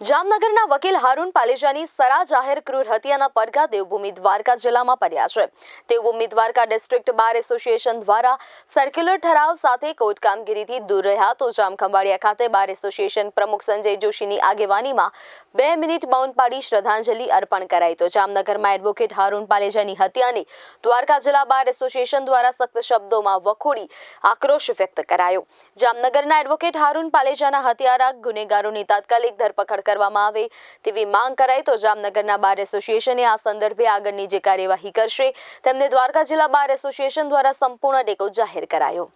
જામનગરના વકીલ હારૂન પાલેજાની સરા જાહેર ક્રૂર હત્યાના પડઘા દેવભૂમિ દ્વારકા જિલ્લામાં પડ્યા છે. Devbhoomi Dwarka district bar association દ્વારા સર્ક્યુલર ઠરાવ સાથે કોર્ટ કામગીરીથી દૂર રહ્યા તો જામખંભાળિયા ખાતે બાર એસોસિએશન પ્રમુખ સંજય જોશીની આગેવાનીમાં બે મિનિટ મૌન પાડી શ્રદ્ધાંજલિ અર્પણ કરાઈ તો જામનગરમાં એડવોકેટ હારૂન પાલેજાની હત્યાની દ્વારકા જિલ્લા બાર એસોસિએશન દ્વારા સખ્ત શબ્દોમાં વખોડી આક્રોશ વ્યક્ત કરાયો. જામનગરના એડવોકેટ હારૂન પાલેજાના હત્યારા ગુનેગારોની તાત્કાલિક ધરપકડ કરવામાં આવે તેવી માંગ કરાઈ તો જામનગરના બાર એસોસિએશને આ સંદર્ભે આગળની જે કાર્યવાહી કરશે, તેમને દ્વારકા જિલ્લા બાર એસોસિએશન દ્વારા સંપૂર્ણ ટેકો જાહેર કરાયો.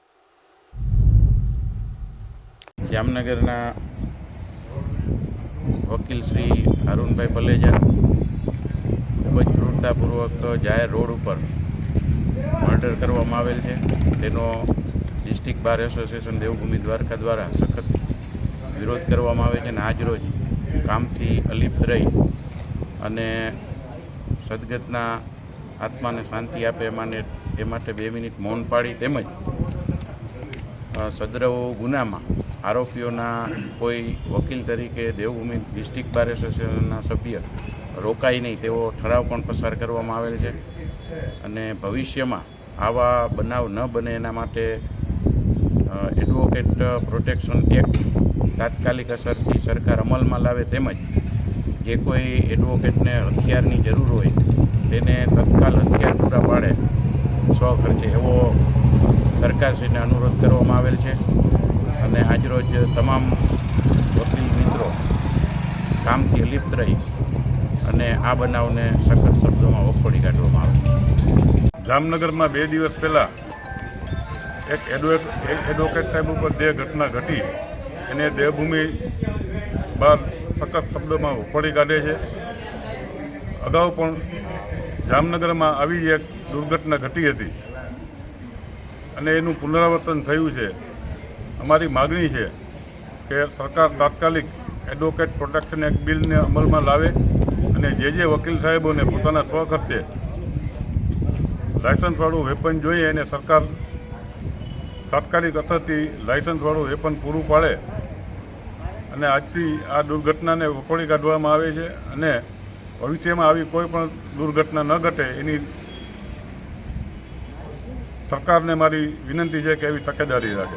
જામનગરના વકીલ શ્રી અરુણભાઈ પલેજા ખૂબ જ ક્રૂરતાપૂર્વક જાહેર રોડ ઉપર મર્ડર કરવામાં આવેલ છે. તેનો district bar association Devbhoomi Dwarka દ્વારા સખત વિરોધ કરવામાં આવે છે અને આજરોજ કામથી અલિપ્ત રહી અને સદગતના આત્માને શાંતિ આપે એમાંને માને એ માટે બે મિનિટ મૌન પાડી તેમજ સદ્રવો ગુનામાં આરોપીઓના કોઈ વકીલ તરીકે દેવભૂમિ ડિસ્ટ્રિક્ટ બાર એસોસિએશનના સભ્ય રોકાય નહીં તેવો ઠરાવ પણ પસાર કરવામાં આવેલ છે અને ભવિષ્યમાં આવા બનાવ ન બને એના માટે એડવોકેટ પ્રોટેક્શન એક્ટ તાત્કાલિક અસરથી સરકાર અમલમાં લાવે તેમજ જે કોઈ એડવોકેટને હથિયારની જરૂર હોય તેને તત્કાલ હથિયાર પૂરા પાડે સ્વ ખર્ચે. એવો સરકારશ્રીને અનુરોધ કરવામાં આવેલ છે અને આજરોજ તમામ વકીલ મિત્રો કામથી લિપ્ત રહી અને આ બનાવને સખત શબ્દોમાં વખોડી કાઢવામાં આવે. જામનગરમાં બે દિવસ પહેલાં એક એડવોકેટ એડવોકેટ સાહેબ ઉપર જે ઘટના ઘટી, એને દેવભૂમિ બહાર સખત શબ્દોમાં ઉપાડી કાઢે છે. અગાઉ પણ જામનગરમાં આવી એક દુર્ઘટના ઘટી હતી અને એનું પુનરાવર્તન થયું છે. અમારી માગણી છે કે સરકાર તાત્કાલિક એડવોકેટ પ્રોટેક્શન એક્ટ બિલને અમલમાં લાવે અને જે જે વકીલ સાહેબોને પોતાના સ્વખર્ચે લાયસન્સવાળું વેપન જોઈએ અને સરકાર તાત્કાલિક અસરથી લાયસન્સવાળું વેપન પૂરું પાડે. અને આજથી આ દુર્ઘટનાને વખોડી કાઢવામાં આવે છે અને ભવિષ્યમાં આવી કોઈ પણ દુર્ઘટના ન ઘટે એની સરકારને મારી વિનંતી છે કે એવી તકેદારી રાખે.